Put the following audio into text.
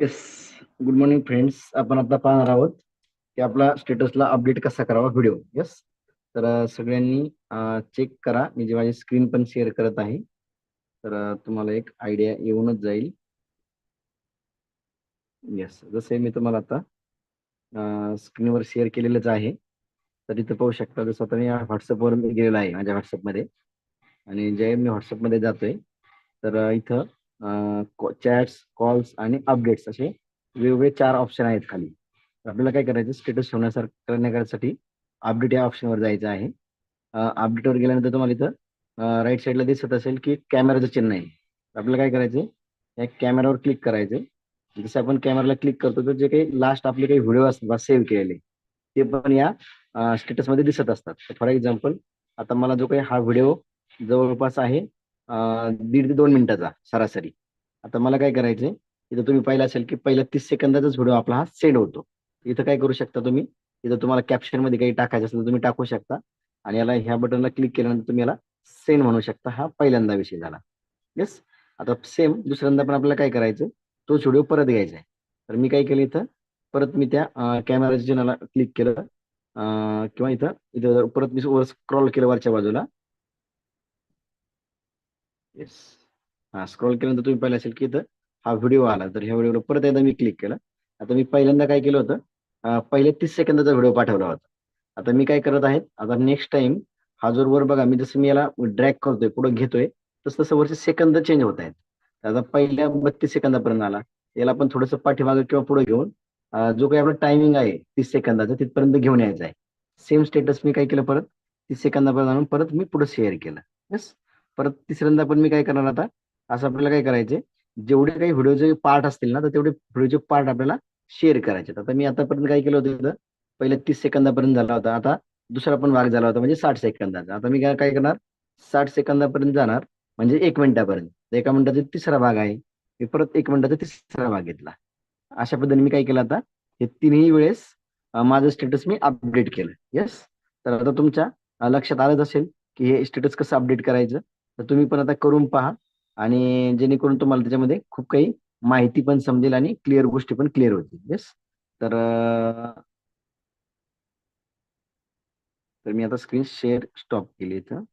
Yes good morning friends आपण आता पाहणार आहोत की आपला स्टेटसला अपडेट कसा करावा व्हिडिओ येस तर सगळ्यांनी चेक करा. मी जे माझी स्क्रीन पण शेअर करत आहे तर तुम्हाला एक आयडिया येऊनच जाईल. येस जसे मी तुम्हाला आता स्क्रीनवर शेअर केलेलंच आहे. तर इथं पाहू शकता जसं आता मी व्हॉट्सअपवर मी गेलेलो आहे माझ्या व्हॉट्सअपमध्ये आणि जे मी व्हॉट्सअपमध्ये जातोय. तर इथं चॅट्स कॉल्स आणि अपडेट्स असे वेगवेगळे चार ऑप्शन आहेत खाली. तर आपल्याला काय करायचं? स्टेटस ठेवण्यासारखं करण्यासाठी अपडेट या ऑप्शनवर जायचं आहे. अपडेटवर गेल्यानंतर तुम्हाला इथं राईट साईडला दिसत असेल की कॅमेराचं चिन्ह आहे. तर आपल्याला काय करायचं या कॅमेरावर क्लिक करायचं जसं आपण कॅमेराला क्लिक करतो तर जे काही लास्ट आपले काही व्हिडिओ असतात सेव्ह केलेले ते पण या स्टेटसमध्ये दिसत असतात. फॉर एक्झाम्पल आता मला जो काही हा व्हिडिओ जवळपास आहे दीड ते दोन मिनिटाचा सरासरी. आता मला काय करायचंय इथं तुम्ही पाहिलं असेल की पहिला तीस सेकंदाचाच व्हिडिओ आपला हा सेंड होतो. इथं काय करू शकता तुम्ही इथं तुम्हाला कॅप्शनमध्ये काही टाकायचं असेल तर तुम्ही टाकू शकता आणि याला ह्या बटनला क्लिक केल्यानंतर तुम्ही याला सेंड म्हणू शकता. हा पहिल्यांदा विषय झाला. येस आता सेम दुसऱ्यांदा पण आपल्याला काय करायचं तोच व्हिडिओ परत घ्यायचा आहे तर मी काय केलं इथं परत मी त्या कॅमेराच्या चिन्हाला क्लिक केलं. किंवा इथं इथं परत मी वर स्क्रॉल केलं वरच्या बाजूला येस हा स्क्रॉल केल्यानंतर तुम्ही पाहिलं असेल की इथं हा व्हिडिओ आला. तर ह्या व्हिडिओवर परत एकदा मी क्लिक केलं आता मी पहिल्यांदा काय केलं होतं? पहिले तीस सेकंदाचा व्हिडिओ पाठवला होता. आता मी काय करत आहे आता नेक्स्ट टाइम हा जो वर बघा मी जसं मी याला ड्रॅग करतोय पुढे घेतोय तसं तसं वरचे सेकंद चेंज होत आहेत. आता पहिल्या बत्तीस सेकंदापर्यंत आला. याला आपण थोडंसं पाठीमागे किंवा पुढे घेऊन जो काही आपला टायमिंग आहे तीस सेकंदाचा तिथपर्यंत घेऊन यायचा आहे. सेम स्टेटस मी काय केलं परत? तीस सेकंदापर्यंत आणून परत मी पुढे शेअर केलं. यस परत तिसऱ्यांदा पण मी काय करणार आता? असं आपल्याला काय करायचे जेवढे काही व्हिडिओचे पार्ट असतील ना तर तेवढे व्हिडिओचे पार्ट आपल्याला शेअर करायचे आता मी आतापर्यंत काय केलं होतं पहिले तीस सेकंदापर्यंत झाला होता. आता दुसरा पण भाग झाला होता म्हणजे साठ सेकंदाचा. आता मी काय करणार? साठ सेकंदापर्यंत जाणार म्हणजे एक मिनिटापर्यंत. एका मिनिटाचा तिसरा भाग आहे. मी परत एक मिनिटाचा तिसरा भाग घेतला. अशा पद्धतीने मी काय केलं आता? हे तिन्ही वेळेस माझं स्टेटस मी अपडेट केलं. येस तर आता तुमच्या लक्षात आलंच असेल की हे स्टेटस कसं अपडेट करायचं? तर तुम्ही पण आता करून पहा. आणि जेणेकरून तुम्हाला त्याच्यामध्ये खूप काही माहिती पण समजेल आणि क्लिअर गोष्टी पण क्लिअर होतील. येस तर तर मी आता स्क्रीन शेअर स्टॉप केली इथं.